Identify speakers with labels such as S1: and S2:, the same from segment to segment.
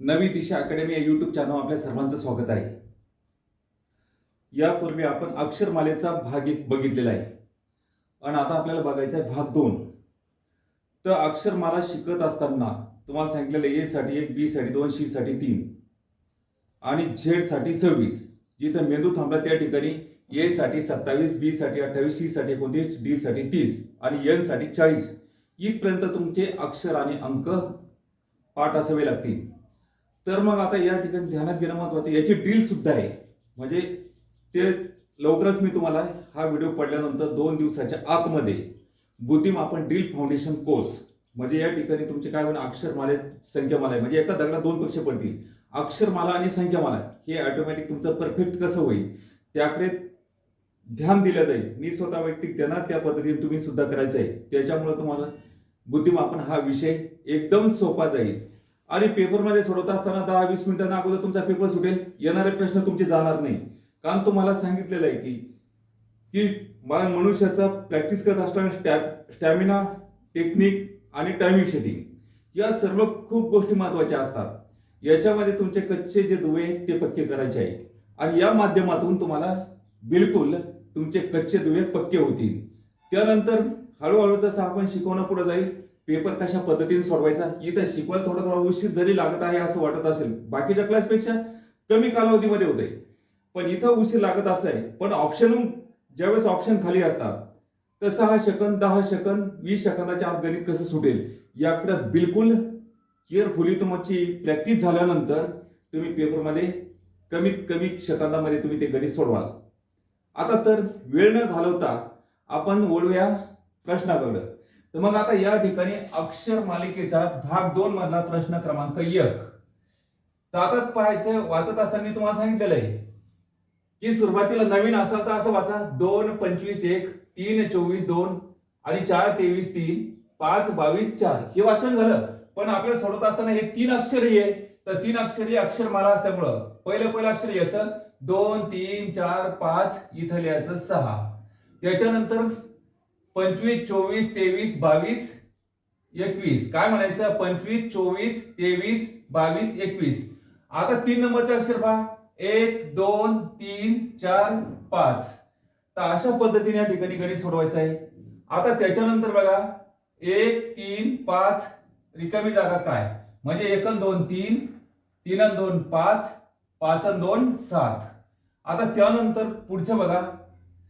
S1: नवी दिशा अकॅडमी या YouTube channel आपल्या सर्वांचं स्वागत आहे. यापूर्वी आपण अक्षरमालेचा भाग एक बघितलेला आहे. आणि आता आपल्याला बघायचा आहे भाग दोन. तर अक्षरमाला शिकत असताना तुम्हाला सांगितलेलं ए साठी एक बी साठी दोन सी साठी तीन. आणि झेडसाठी सव्वीस. जिथं मेंदू थांबला त्या ठिकाणी ए साठी सत्तावीस बी साठी अठ्ठावीस सी साठी एकोणतीस डी साठी तीस आणि एनसाठी चाळीस. इथपर्यंत तुमचे अक्षर आणि अंक पाठ असावे लागतील. तर मग आता या ठिकाणी ध्यानात घेणं महत्वाचं याची डील सुद्धा आहे. म्हणजे ते लवकरच मी तुम्हाला हा व्हिडिओ पडल्यानंतर दोन दिवसाच्या आतमध्ये बुद्धिमापन डील फाउंडेशन कोर्स म्हणजे या ठिकाणी तुमचे काय होणार अक्षरमाले संख्यामाला आहे. म्हणजे एका दगडात दोन पक्ष पडतील. अक्षरमाला आणि संख्यामाला. हे ऑटोमॅटिक तुमचं परफेक्ट कसं होईल त्याकडे ध्यान दिलं जाईल. मी स्वतः वैयक्तिक त्यांना त्या पद्धतीने तुम्ही सुद्धा करायचं आहे. त्याच्यामुळे तुम्हाला बुद्धिमापन हा विषय एकदम सोपा जाईल. आणि पेपरमध्ये सोडवत असताना दहा वीस मिनिटांना अगोदर तुमचा पेपर सुटेल. येणारे प्रश्न तुमचे जाणार नाही. कारण तुम्हाला सांगितलेलं आहे की की मनुष्याचा प्रॅक्टिस करत असताना स्टॅ स्टॅमिना टेक्निक आणि टायमिंग सेटिंग या सर्व खूप गोष्टी महत्त्वाच्या असतात. याच्यामध्ये तुमचे कच्चे जे दुवे आहेत ते पक्के करायचे आहे. आणि या माध्यमातून तुम्हाला बिलकुल तुमचे कच्चे दुवे पक्के होतील. त्यानंतर हळूहळू जसं आपण शिकवणं पुढे जाईल पेपर कशा पद्धतीने सोडवायचा इथं शिकवायला थोडा थोडा उशीर जरी लागत आहे असं वाटत असेल बाकीच्या क्लासपेक्षा कमी कालावधीमध्ये होत आहे पण इथं उशीर लागत असं आहे. पण ऑप्शन ज्यावेळेस ऑप्शन खाली असतात तर सहा सेकंद दहा सेकंद वीस सेकंदाच्या आत गणित कसं सुटेल याकडे बिलकुल केअरफुली तुमची प्रॅक्टिस झाल्यानंतर तुम्ही पेपरमध्ये कमीत कमी सेकंदामध्ये तुम्ही ते गणित सोडवाल. आता तर वेळ न घालवता आपण ओढूया प्रश्नाकडं. तर मग आता या ठिकाणी अक्षर मालिकेचा भाग दोन मधला प्रश्न क्रमांक एक. तर आता पाहायचं वाचत असताना मी तुम्हाला सांगितलेलं आहे की सुरुवातीला नवीन असाल तर असं वाचा. दोन पंचवीस एक तीन चोवीस दोन आणि चार तेवीस तीन पाच बावीस चार. हे वाचन झालं. पण आपल्याला सोडत असताना हे तीन अक्षरी आहे तर तीन अक्षरी अक्षरमाला असल्यामुळं पहिलं पहिलं अक्षर याचं. दोन तीन चार पाच इथं लिहायचं सहा. त्याच्यानंतर पंचवीस चोवीस तेवीस बावीस एकवीस. काय म्हणायचं? पंचवीस चोवीस तेवीस बावीस एकवीस. आता तीन नंबरचं अक्षर पहा. एक दोन तीन चार पाच. तर अशा पद्धतीने या ठिकाणी गणित सोडवायचं आहे. आता त्याच्यानंतर बघा. एक तीन पाच. रिकामी जागा काय? म्हणजे एक दोन तीन. तीन दोन पाच. पाच दोन सात. आता त्यानंतर पुढचं बघा.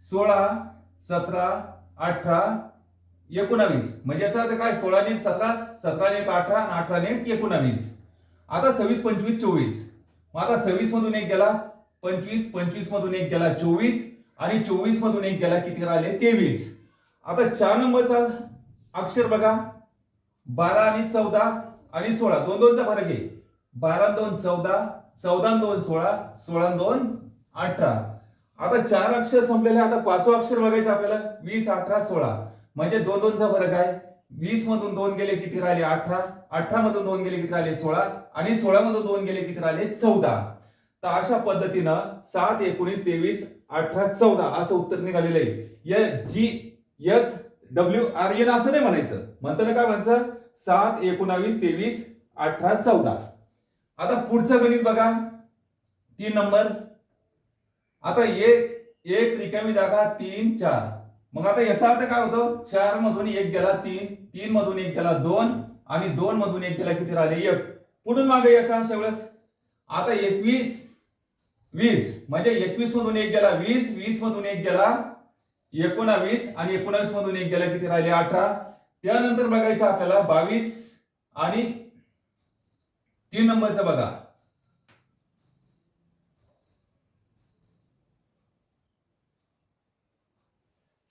S1: सोळा सतरा अठरा एकोणावीस. म्हणजे याचा अर्थ काय? सोळा ने सतरा सतरा ने अठरा आणि अठरा ने एकोणावीस. आता सव्वीस पंचवीस चोवीस. मग आता सव्वीस मधून एक गेला पंचवीस पंचवीस मधून एक गेला चोवीस. आणि चोवीस मधून एक गेला किती राहिले? तेवीस. आता चार नंबरचा अक्षर बघा. बारा आणि चौदा आणि सोळा. दोन दोनचा फरक आहे. बारा दोन चौदा. चौदा दोन सोळा. सोळा दोन अठरा. आता चार अक्षर संपलेले आता पाचवं अक्षर बघायचं आपल्याला. वीस अठरा सोळा. म्हणजे दोन दोनचा फरक आहे. वीस मधून दोन गेले किती राहिले? अठरा. अठरा मधून दोन गेले किती राहिले? सोळा. आणि सोळा मधून दोन गेले किती राहिले? चौदा. तर अशा पद्धतीनं सात एकोणीस तेवीस अठरा चौदा असं उत्तर निघालेलं आहे. G S W R N असं नाही म्हणायचं. म्हणताना काय म्हणायचं? सात एकोणावीस तेवीस अठरा चौदा. आता पुढचं गणित बघा. तीन नंबर. आता एक एक रिकामी जागा तीन चार. मग आता याचा अर्थ काय होतो? चार मधून एक गेला तीन तीन मधून एक गेला दोन आणि दोन मधून एक गेला किती राहिले एक. पुढून मागे याचा अशा आता एकवीस वीस म्हणजे एकवीस मधून एक गेला वीस वीस मधून एक गेला एकोणावीस आणि एकोणावीस मधून एक गेला किती राहिले? अठरा. त्यानंतर बघायचं आपल्याला बावीस आणि तीन नंबरचं बघा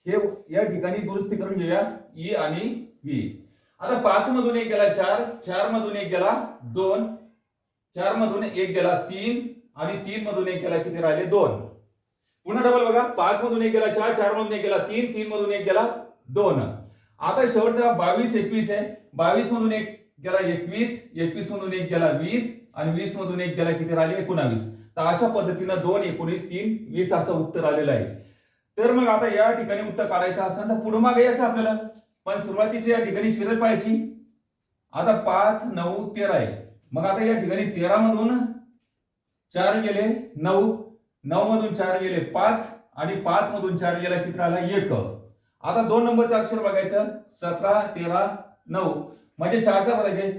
S1: हे या ठिकाणी दुरुस्ती करून घेऊया ई आणि व्ही आता पाच मधून एक गेला चार चार मधून एक गेला दोन चार मधून एक गेला तीन आणि तीन मधून एक गेला किती राहिले दोन पुन्हा डबल बघा पाच मधून एक गेला चार चार मधून एक गेला तीन तीन मधून एक गेला दोन आता शेवटचा बावीस एकवीस आहे बावीस मधून एक गेला एकवीस एकवीस मधून एक गेला वीस आणि वीस मधून एक गेला किती राहिले एकोणावीस तर अशा पद्धतीनं दोन एकोणीस तीन वीस असं उत्तर आलेलं आहे तर मग आता या ठिकाणी उत्तर काढायचं असेल तर पुढे मागे यायचं आपल्याला. पण सुरुवातीची या ठिकाणी शिरत पाहायची. आता पाच नऊ तेरा आहे. मग आता या ठिकाणी तेरा मधून चार गेले नऊ. नऊ मधून चार गेले पाच. आणि पाच मधून चार गेला किती आला एक. आता दोन नंबरचं अक्षर बघायचं. सतरा तेरा नऊ. म्हणजे चारचा बघायचे.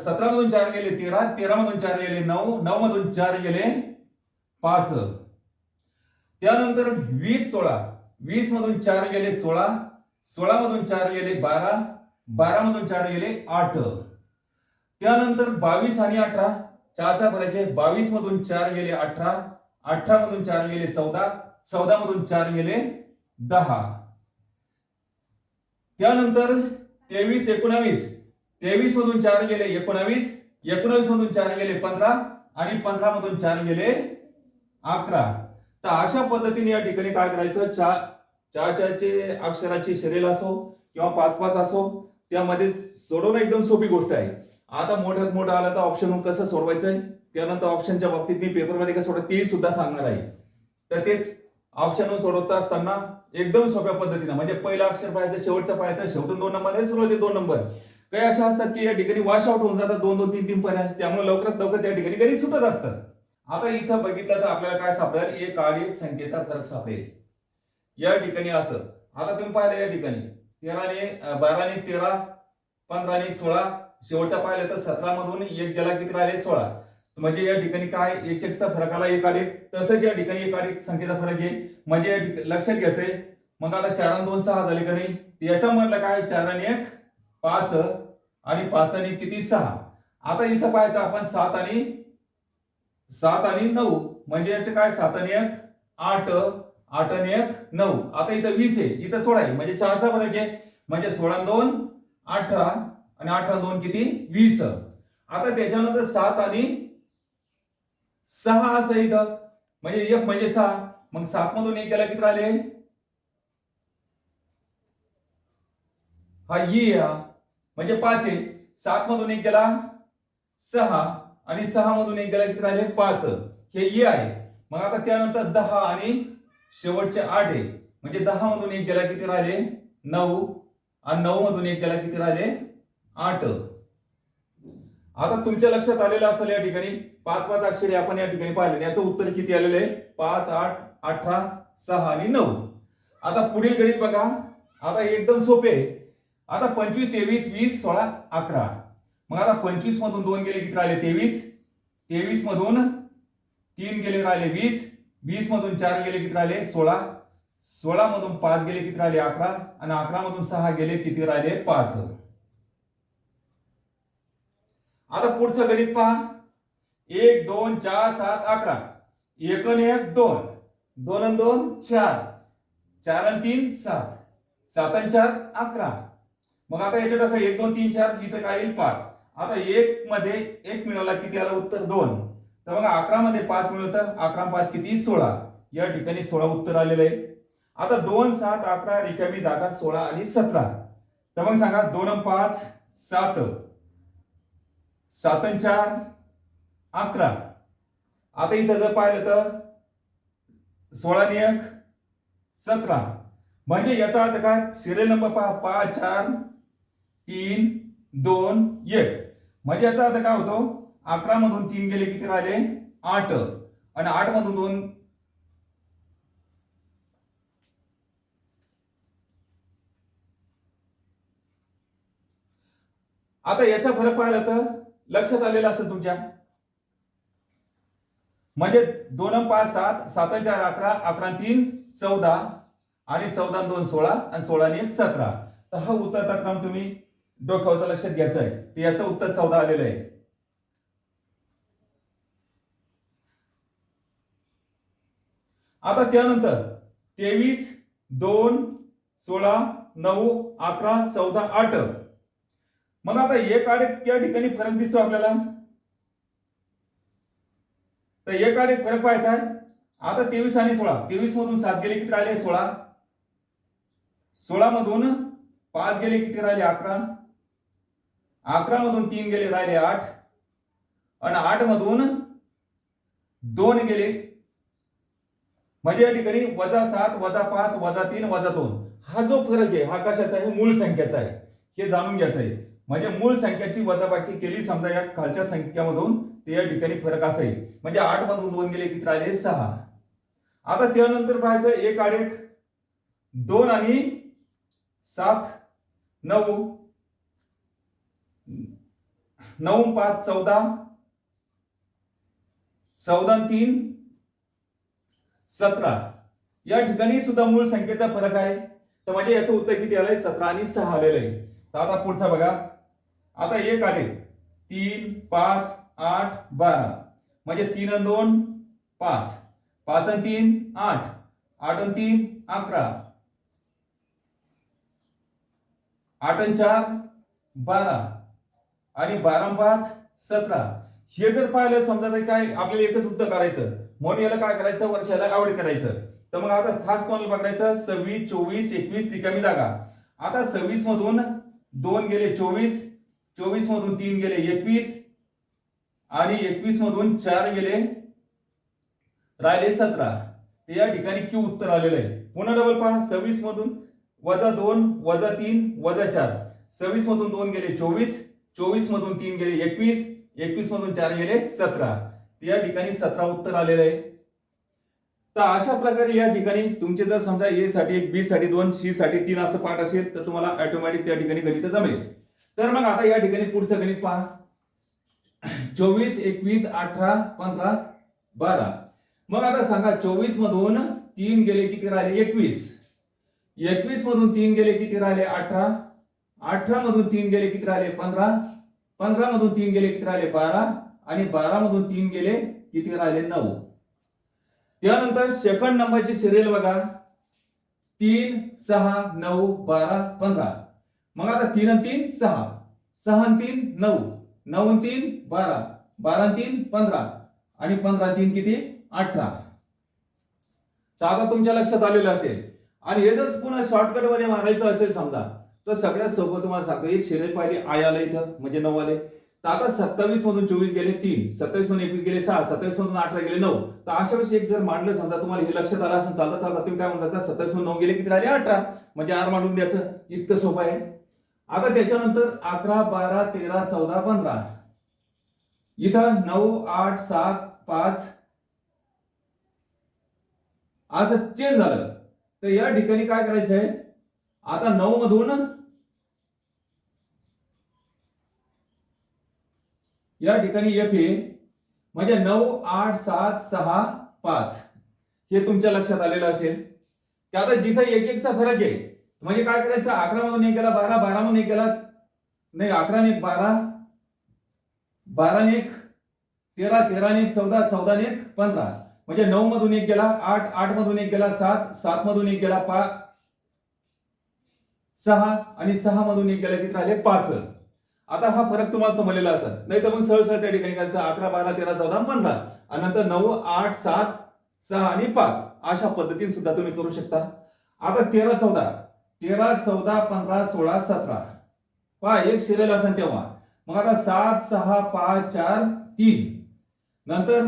S1: सतरा मधून चार गेले तेरा. तेरा मधून चार गेले नऊ. नऊ मधून चार गेले पाच. त्यानंतर वीस सोळा. वीस मधून चार गेले सोळा सोळा मधून चार गेले बारा बारा मधून चार गेले आठ. त्यानंतर बावीस आणि अठरा. चारचा फरक आहे. बावीस मधून चार गेले अठरा अठरा मधून चार गेले चौदा चौदा मधून चार गेले दहा. त्यानंतर तेवीस एकोणावीस. तेवीस मधून चार गेले एकोणावीस एकोणावीस मधून चार गेले पंधरा आणि पंधरा मधून चार गेले अकरा. तर अशा पद्धतीने या ठिकाणी काय करायचं? चार चार चारचे अक्षराची शरीर असो किंवा पाच पाच असो त्यामध्ये सोडवणं एकदम सोपी गोष्ट आहे. आता मोठ्यात मोठं आलं तर ऑप्शन कसं सोडवायचं आहे? त्यानंतर ऑप्शनच्या बाबतीत मी पेपरमध्ये कसं सोडत तेही सुद्धा सांगणार आहे. तर ते ऑप्शन सोडवता असताना एकदम सोप्या पद्धतीनं म्हणजे पहिला अक्षर पाहायचं शेवटचा पाहायचं शेवटून दोन नंबर आहे दोन नंबर. काही अशा असतात की या ठिकाणी वॉश आउट होऊन जातात दोन दोन तीन तीन पर्यंत त्यामुळे लवकरात लवकर त्या ठिकाणी गणित सुटत असतात. आता इथं बघितलं तर आपल्याला काय सापडेल? एक आणि एक संख्येचा फरक सापडेल. या ठिकाणी असं. आता तुम्ही पाहिलं या ठिकाणी. तेराने बाराने तेरा पंधराने सोळा. शेवटचा पाहिलं तर सतरा मधून एक गेला किती राहिले? सोळा. म्हणजे या ठिकाणी काय? एक एकचा फरक आला एक आठ एक. तसंच या ठिकाणी एक आड एक संख्येचा फरक येईल. म्हणजे या ठिकाणी लक्षात घ्यायचंय. मग आता चार आणि दोन सहा झाले का नाही? याच्यामधलं काय? चार आणि एक पाच आणि पाच आणि किती? सहा. आता इथं पाहायचं आपण सात आणि सात आणि नऊ म्हणजे याचे काय? सात आणि एक आठ आठ आणि एक नऊ. आता इथं वीस आहे. इथं सोळा आहे. म्हणजे चारचा फरक आहे. म्हणजे सोळा दोन अठरा आणि अठरा दोन किती? वीस. आता त्याच्यानंतर सात आणि सहा असं इथं. म्हणजे एक म्हणजे सहा. मग सात मधून एक गेला किती राहिले? हा ई म्हणजे पाच आहे. सात मधून एक गेला सहा. आणि सहा मधून एक गेला किती राहिले पाच. हे ये आहे. मग आता त्यानंतर दहा आणि शेवटचे आठ आहे. म्हणजे दहा मधून एक गेला किती राहिले नऊ आणि नऊ मधून एक गेला किती राहिले आठ. आता तुमच्या लक्षात आलेलं असेल या ठिकाणी पाच पाच अक्षरे आपण या ठिकाणी पाहिले याचं उत्तर किती आलेलं आहे? पाच आठ अठरा सहा आणि नऊ. आता पुढील गणित बघा. आता एकदम सोपे आहे. आता पंचवीस तेवीस वीस सोळा अकरा. मग आता पंचवीस मधून दोन गेले किती राहिले? तेवीस. तेवीस मधून तीन गेले राहिले वीस. वीस मधून चार गेले किती राहिले? सोळा. सोळा मधून पाच गेले किती राहिले? अकरा. आणि अकरा मधून सहा गेले किती राहिले? पाच. आता पुढचं गणित पहा. एक दोन चार सात अकरा. एक एक दोन. दोन दोन चार. चार आणि तीन सात. सात आणि चार अकरा. मग आता याच्या टाका एक दोन तीन चार इथं काय येईल पाच. आता एक मध्ये एक मिळवला किती आलं उत्तर दोन. तर बघा अकरा मध्ये पाच मिळवतं अकरा पाच किती? सोळा. या ठिकाणी सोळा उत्तर आलेलं आहे. आता दोन सात अकरा रिकामी जागा सोळा आणि सतरा. तर मग सांगा दोन पाच सात. सात आणि चार अकरा. आता इथं जर पाहिलं तर सोळा आणि एक सतरा. म्हणजे याचा अर्थ काय? सिरियल नंबर पहा पाच चार तीन दोन एक. म्हणजे याचा अर्थ काय होतो? अकरा मधून तीन गेले किती राहिले? आठ. आणि आठ मधून दोन. आता याचा फरक पाहिला तर लक्षात आलेला असेल तुमच्या. म्हणजे दोन पाच सात. सात चार अकरा. अकरा तीन चौदा. आणि चौदा दोन सोळा. आणि सोळा एक सतरा. तर हा उतरता क्रम तुम्ही डोक्यावरचा लक्षात घ्यायचं आहे. तर याचं उत्तर चौदा आलेलं आहे. आता त्यानंतर तेवीस दोन सोळा नऊ अकरा चौदा आठ. मग आता एक आड या ठिकाणी फरक दिसतो आपल्याला. तर एक आड फरक पाहायचा आहे. आता तेवीस आणि सोळा. तेवीस मधून सात गेले किती राहिले? सोळा. सोळा मधून पाच गेले किती राहिले? अकरा. अकरा मधून तीन गेले राहिले आठ. आणि आठ मधून दोन गेले. म्हणजे या ठिकाणी वजा सात वजा पाच वजा तीन वजा दोन. हा जो फरक आहे हा कशाचा आहे? मूळ संख्याचा आहे. हे जाणून घ्यायचं आहे. म्हणजे मूळ संख्याची वजाबाकी केली समजा या खालच्या संख्यामधून ते या ठिकाणी फरक असेल म्हणजे आठ मधून दोन गेले किती राहिले? सहा. आता त्यानंतर पाहायचं एक आठ एक दोन आणि सात नऊ. नऊ पाच चौदा. चौदा तीन. सतरा. या ठिकाणी सुद्धा मूळ संख्येचा फरक आहे. तर म्हणजे याचं उत्तर किती आलंय? सतरा आणि सहा आलेलं आहे. तर आता पुढचा बघा. आता एक आले. तीन पाच आठ बारा. म्हणजे तीन आणि दोन पाच. पाच आणि तीन आठ. आठ आणि तीन अकरा. आठ आणि चार बारा. आणि बारा पाच सतरा. हे जर पाहिलं समजा तर काय आपल्याला एकच उत्तर करायचं. म्हणून याला काय करायचं? वर्षाला आवड करायचं. तर मग आता खास कोणाला पकडायचं? सव्वीस चोवीस एकवीस रिकामी जागा. आता सव्वीस मधून दोन गेले चोवीस चोवीस मधून तीन गेले एकवीस आणि एकवीस मधून चार गेले राहिले सतरा. ते या ठिकाणी क्यू उत्तर आलेलं आहे. पुन्हा डबल पहा. सव्वीस मधून वजा दोन वजा तीन वजा चार. सव्वीस मधून दोन गेले चोवीस चोवीस मधून तीन गेले एकवीस एकवीस मधून चार गेले सतरा. या ठिकाणी सतरा उत्तर आलेलं आहे. तर अशा प्रकारे या ठिकाणी तुमचे जर समजा ए साठी एक बी साठी दोन सी साठी तीन असं पाठ असेल तर तुम्हाला ऑटोमॅटिक त्या ठिकाणी गणित जमेल. तर मग आता या ठिकाणी पुढचं गणित पहा. चोवीस एकवीस अठरा पंधरा बारा. मग आता सांगा चोवीस मधून तीन गेले किती राहिले? एकवीस. एकवीस मधून तीन गेले किती राहिले? अठरा. अठरा मधून तीन गेले किती राहिले? पंधरा. पंधरा मधून तीन गेले किती राहिले? बारा. आणि बारा मधून तीन गेले किती राहिले? नऊ. त्यानंतर सेकंड नंबरची सिरियल बघा. तीन सहा नऊ बारा पंधरा. मग आता तीन आणि तीन सहा. सहा तीन नऊ. नऊ तीन बारा. बारा तीन पंधरा. आणि पंधरा तीन किती? अठरा. तर आता तुमच्या लक्षात आलेलं असेल. आणि हे जर पुन्हा शॉर्टकटमध्ये मारायचं असेल समजा तर सगळ्यात सोपं तुम्हाला सांगतो एक शरीर पाहिली आय आलं इथं म्हणजे नऊ आले. तर आता सत्तावीस मधून चोवीस गेले तीन सत्तावीस मधून एकवीस गेले सहा सत्तावीस मधून अठरा गेले नऊ. तर अशा वेळेस एक जर मांडलं समजा तुम्हाला हे लक्षात आलं असं चालता चालता तुम्ही काय म्हणता सत्तावीस मधून नऊ गेले किती राहिले? अठरा. म्हणजे आर मांडून द्यायचं इतकं सोपं आहे. आता त्याच्यानंतर अकरा बारा तेरा चौदा पंधरा. इथं नऊ आठ सात पाच. असं चेंज झालं. तर या ठिकाणी काय करायचंय? आता नऊ मधून या ठिकाणी एफ ए म्हणजे नऊ आठ सात सहा पाच. हे तुमच्या लक्षात आलेलं असेल. की आता जिथं एक एकचा फरक आहे म्हणजे काय करायचं? अकरा मधून एक गेला बारा बारा मधून एक गेला नाही अकरा एक बारा. बारा एक तेरा तेरा एक चौदा चौदा एक पंधरा. म्हणजे नऊ मधून एक गेला आठ आठ मधून एक गेला सात सात मधून एक गेला पाच सहा आणि सहा मधून एक गेला किती राहिले पाच. आता हा फरक तुम्हाला समजलेला असेल. नाही तर मग सहज त्या ठिकाणी करायचं अकरा बारा तेरा चौदा पंधरा आणि नंतर नऊ आठ सात सहा आणि पाच अशा पद्धतीने सुद्धा तुम्ही करू शकता. आता तेरा चौदा. तेरा चौदा पंधरा सोळा सतरा. पहा एक शिरेल असेल तेव्हा. मग आता सात सहा पाच चार तीन. नंतर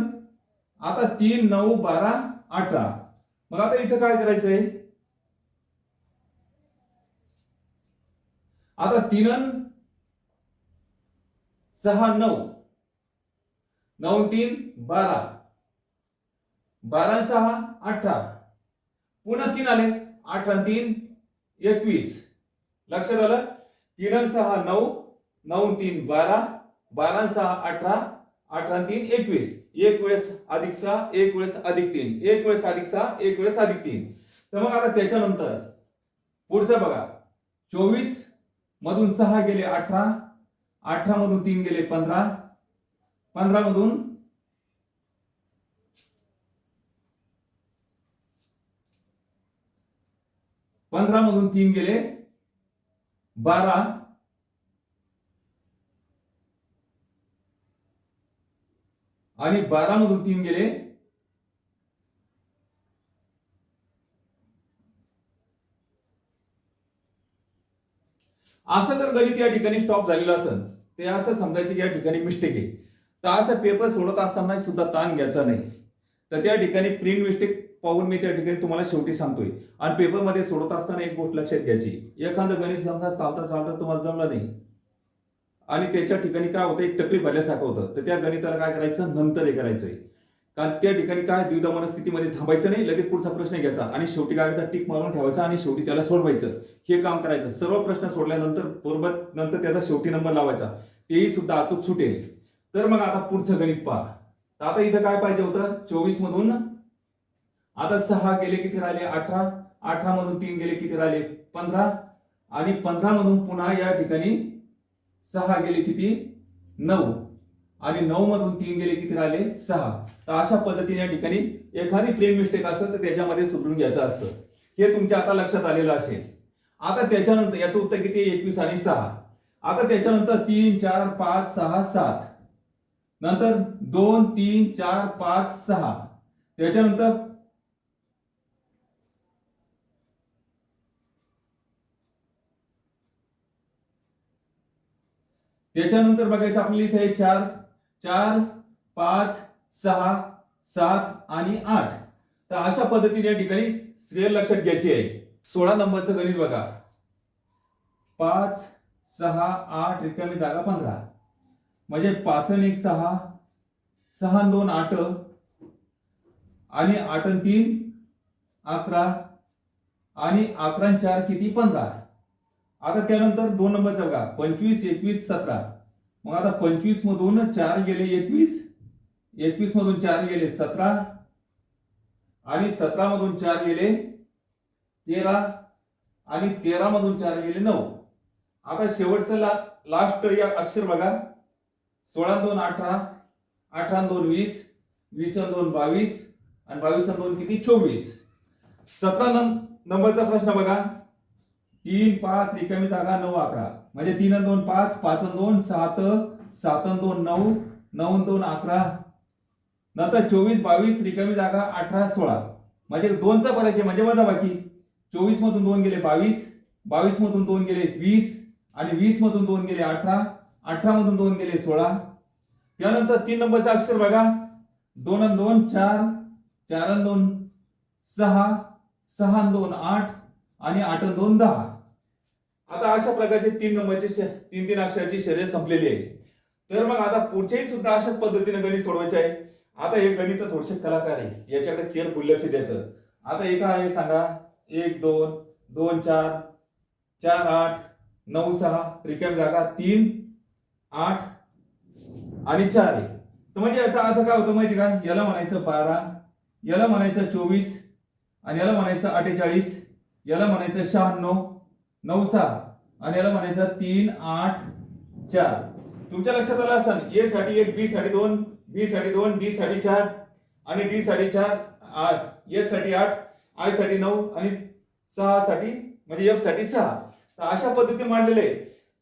S1: आता तीन नऊ बारा अठरा. मग आता इथं काय करायचंय? आता तीन सहा नऊ. नऊ तीन बारा. बारा सहा अठरा. पुन्हा तीन आले. आठ तीन एकवीस. लक्षात आलं? तीन सहा नऊ. नऊ तीन बारा. बारा सहा अठरा. अठरा तीन एकवीस. एक वेळेस अधिक सहा एक वेळेस अधिक तीन. एक वेळेस अधिक सहा एक वेळेस अधिक तीन. तर मग आता त्याच्यानंतर पुढचं बघा. चोवीस मधून सहा गेले अठरा. अठरा मधून तीन गेले पंधरा. पंधरा मधून पंधरा मधून तीन गेले बारा. आणि बारा मधून तीन गेले असं जर गणित या ठिकाणी स्टॉप झालेलं असेल ते असं समजायचे की या ठिकाणी मिस्टेक आहे. तर असं पेपर सोडत असताना सुद्धा ताण घ्यायचा नाही. तर त्या ठिकाणी प्रिंट मिस्टेक पाहून मी त्या ठिकाणी तुम्हाला शेवटी सांगतोय. आणि पेपरमध्ये सोडत असताना एक गोष्ट लक्षात घ्यायची. एखादं गणित समजा चालता चालता तुम्हाला जमलं नाही. आणि त्याच्या ठिकाणी काय होतं एक टकली भरल्यासारखं होतं. तर त्या गणिताला काय करायचं? नंतर हे करायचंय. कारण त्या ठिकाणी काय द्विधा मनस्थितीमध्ये थांबायचं नाही लगेच पुढचा प्रश्न घ्यायचा आणि शेवटी काय टिक मारून ठेवायचा आणि शेवटी त्याला सोडवायचं. हे काम करायचं. सर्व प्रश्न सोडल्यानंतर बरोबर नंतर त्याचा शेवटी नंबर लावायचा. तेही सुद्धा अचूक सुटेल. तर मग आता पुढचं गणित पहा. तर आता इथं काय पाहिजे होतं? चोवीस मधून आता सहा गेले किती राहिले? अठरा. अठरा मधून तीन गेले किती राहिले? पंधरा. आणि पंधरा मधून पुन्हा या ठिकाणी सहा गेले किती? नऊ. आणि नऊ मधून तीन गेले किती राहिले? सहा. तर अशा पद्धतीने या ठिकाणी एखादी प्लेन मिस्टेक असेल तर त्याच्यामध्ये सुधरून घ्यायचं असतं. हे तुमच्या आता लक्षात आलेलं असेल. आता त्याच्यानंतर याचं उत्तर किती एकवीस आणि सहा. आता त्याच्यानंतर तीन चार पाच सहा सात. नंतर दोन तीन चार पाच सहा. त्याच्यानंतर त्याच्यानंतर बघायचं आपल्याला इथे चार. चार पाच सहा सात आणि आठ. तर अशा पद्धतीने या ठिकाणी श्रेय लक्षात घ्यायची आहे. सोळा नंबरचं गणित बघा. पाच सहा आठ रिकामी जागा पंधरा. म्हणजे पाच एक सहा सहा दोन आठ आणि आठ तीन अकरा आणि अकरा आणि चार किती? पंधरा. आता त्यानंतर दोन नंबरचा बघा. पंचवीस एकवीस सतरा. मग आता पंचवीस मधून चार गेले एकवीस एकवीस मधून चार गेले सतरा आणि सतरा मधून चार गेले तेरा आणि तेरा मधून चार गेले नऊ. आता शेवटचं ला लास्ट या अक्षर बघा. सोळा दोन अठरा अठरा दोन वीस वीस दोन बावीस आणि बावीस दोन किती? चोवीस. सतरा नंबरचा प्रश्न बघा. तीन पाच रिकामी जागा नऊ अकरा. म्हणजे तीन दोन पाच पाच दोन सात सात दोन नऊ नऊ दोन अकरा. नंतर चोवीस बावीस रिकामी जागा अठरा सोळा. म्हणजे दोनचा फरक आहे म्हणजे वजा बाकी. चोवीस मधून दोन गेले बावीस बावीस मधून दोन गेले वीस आणि वीस मधून दोन गेले अठरा अठरा मधून दोन गेले सोळा. त्यानंतर तीन नंबरचा अक्षर बघा. दोन आणि दोन चार चार दोन सहा सहा दोन आठ आणि आठ दोन दहा. आता अशा प्रकारचे तीन नंबरचे श- तीन तीन अक्षराची शरीर संपलेली आहे. तर मग आता पुढचेही सुद्धा अशाच पद्धतीने गणित सोडवायचे आहे. आता हे गणित थोडेसे कलाकार आहे. याच्याकडे केअरफुल लक्ष द्यायचं. आता एका आहे सांगा एक दोन दोन चार चार आठ नऊ सहा रिकाम जागा तीन आठ आणि चार आहे. तर म्हणजे याचा अर्थ काय होतो माहिती का? याला म्हणायचं बारा याला म्हणायचं चोवीस आणि याला म्हणायचं अठ्ठेचाळीस याला म्हणायचं शहाण्णव नऊ सहा. आणि याला म्हणायचं तीन आठ चार. तुमच्या लक्षात आलं असेल ए साठी एक बी साठी दोन बी साठी दोन डी साठी चार आणि डी साठी चार आठ. एससाठी आठ आयसाठी नऊ आणि सहा साठी म्हणजे एफसाठी सहा. तर अशा पद्धतीने मांडलेले आहे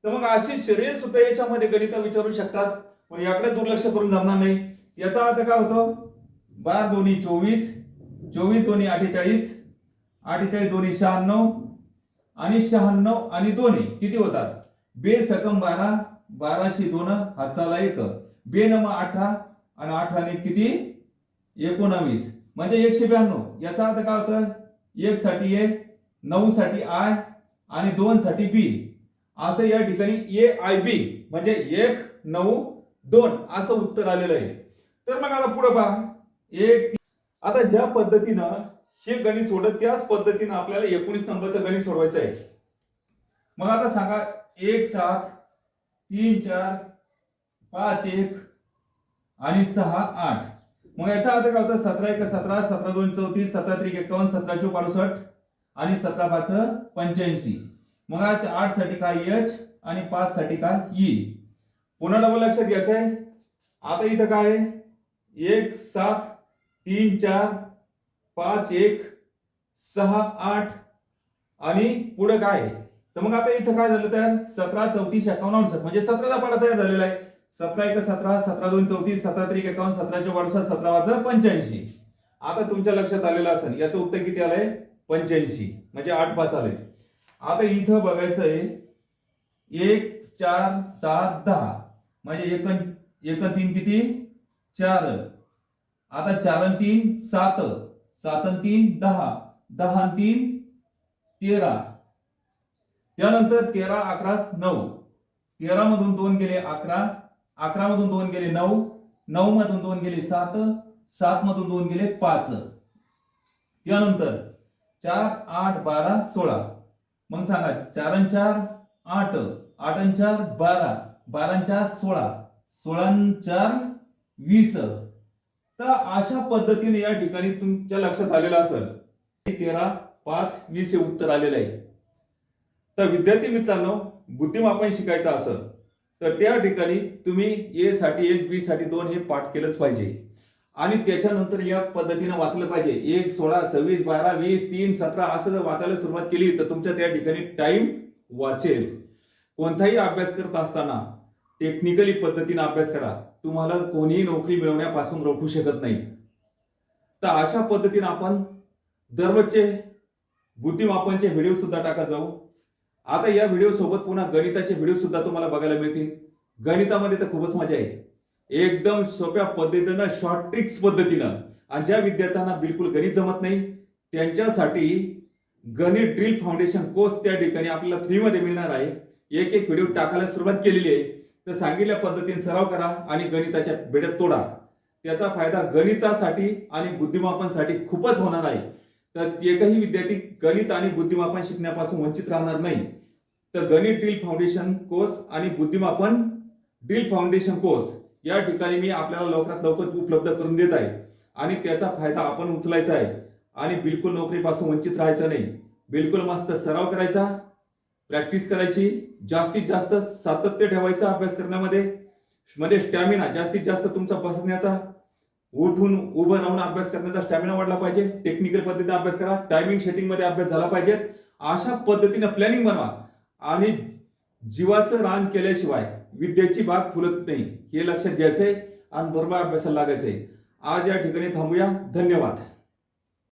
S1: तर मग अशी शरीर सुद्धा याच्यामध्ये गणित विचारू शकतात. पण याकडे दुर्लक्ष करून जमणार नाही. याचा अर्थ काय होतो? बारा दोन्ही चोवीस चोवीस दोन्ही अठ्ठेचाळीस अठ्ठेचाळीस दोन्ही शहाण्णव आणि शहाण्णव आणि दोन्ही किती होतात? बे सकम बारा बाराशे दोन हाताला एक. बे नम अठरा आणि अठराने किती? एकोणावीस. म्हणजे एकशे ब्याण्णव. याचा अर्थ काय होतं? एक साठी ए नऊ साठी आय आणि दोन साठी बी. असं या ठिकाणी ए आय बी. म्हणजे एक नऊ दोन असं उत्तर आलेलं आहे. तर मग आता पुढे पहा. एक आता ज्या पद्धतीनं हे गणित सोडत त्याच पद्धतीनं आपल्याला एकोणीस नंबरचं गणित सोडवायचं आहे. मग आता सांगा एक सात तीन चार पाच एक आणि सहा आठ. मग याचा अर्थ काय होतं? सतरा एक सतरा सतरा दोन चौतीस सतरा त्रिक एकावन्न सतरा चौक अडुसष्ट आणि सतरा पाच पंच्याऐंशी. मग आता आठसाठी काय एच आणि पाच साठी काय ई? पुन्हा डबल लक्षात घ्यायचं आहे आता इथं काय एक सात तीन चार पाच एक सहा आठ. आणि पुढे काय? आहे? तर मग आता इथं काय झालं तयार सतरा चौतीस एकावन्न अडुसष्ट म्हणजे सतराचा पाडा तयार झालेला आहे. सतरा एक सतरा सतरा दोन चौतीस सतरा त्रिक एकावन्न सतराच्या चौक सतरा वाजता पंच्याऐंशी. आता तुमच्या लक्षात आलेलं असेल याचं उत्तर किती आलंय? पंच्याऐंशी. म्हणजे आठ पाच आलंय. आता इथं बघायचं आहे एक चार सात दहा. म्हणजे एक एक तीन किती? चार. आता चार तीन सात. सात आणि तीन दहा. दहा आणि तीन तेरा. त्यानंतर तेरा अकरा नऊ. तेरा मधून दोन गेले अकरा अकरा मधून दोन गेले नऊ नऊ मधून दोन गेले सात सात मधून दोन गेले पाच. त्यानंतर चार आठ बारा सोळा. मग सांगा चार चार आठ. आठ चार बारा. बारा चार सोळा. सोळा चार वीस. तर अशा पद्धतीने या ठिकाणी तुमच्या लक्षात आलेलं असेल तेरा पाच वीस हे उत्तर आलेलं आहे. तर विद्यार्थी मित्रांनो बुद्धिमापन शिकायचं असेल तर त्या ठिकाणी तुम्ही ए साठी एक बी साठी दोन हे पाठ केलंच पाहिजे. आणि त्याच्यानंतर या पद्धतीनं वाचलं पाहिजे. एक सोळा सव्वीस बारा वीस तीन सतरा असं जर वाचायला सुरुवात केली तर तुमच्या त्या ठिकाणी टाइम वाचेल. कोणताही अभ्यास करत असताना टेक्निकली पद्धतीने अभ्यास करा. तुम्हाला कोणीही नोकरी मिळवण्यापासून रोखू शकत नाही. तर अशा पद्धतीने आपण दररोजचे बुद्धिमापनचे व्हिडिओ सुद्धा टाकत जाऊ. आता या व्हिडिओ सोबत पुन्हा गणिताचे व्हिडिओ सुद्धा तुम्हाला बघायला मिळतील. गणितामध्ये तर खूपच मजा आहे. एकदम सोप्या पद्धतीनं शॉर्ट ट्रिक्स पद्धतीनं. आणि ज्या विद्यार्थ्यांना बिलकुल गणित जमत नाही त्यांच्यासाठी गणित ड्रिल फाउंडेशन कोर्स त्या ठिकाणी आपल्याला फ्रीमध्ये मिळणार आहे. एक एक व्हिडिओ टाकायला सुरुवात केलेली आहे. तर सांगितल्या पद्धतीने सराव करा आणि गणिताच्या बेड्यात तोडा. त्याचा फायदा गणितासाठी आणि बुद्धिमापनसाठी खूपच होणार आहे. तर एकही विद्यार्थी गणित आणि बुद्धिमापन शिकण्यापासून वंचित राहणार नाही. तर गणित डील फाउंडेशन कोर्स आणि बुद्धिमापन डील फाउंडेशन कोर्स या ठिकाणी मी आपल्याला लवकरात लवकर उपलब्ध करून देत आहे. आणि त्याचा फायदा आपण उचलायचा आहे. आणि बिलकुल नोकरीपासून वंचित राहायचं नाही. बिलकुल मस्त सराव करायचा प्रॅक्टिस करायची जास्तीत जास्त सातत्य ठेवायचं अभ्यास करण्यामध्ये म्हणजे स्टॅमिना जास्तीत जास्त तुमचा बसण्याचा उठून उभं राहून अभ्यास करण्याचा स्टॅमिना वाढला पाहिजे. टेक्निकल पद्धतीने अभ्यास करा टायमिंग शेटिंगमध्ये अभ्यास झाला पाहिजे. अशा पद्धतीनं प्लॅनिंग बनवा. आणि जीवाचं रान केल्याशिवाय विद्येची बाग फुलत नाही. हे लक्षात घ्यायचंय आणि बरोबर अभ्यासाला लागायचंय. आज या ठिकाणी थांबूया. धन्यवाद.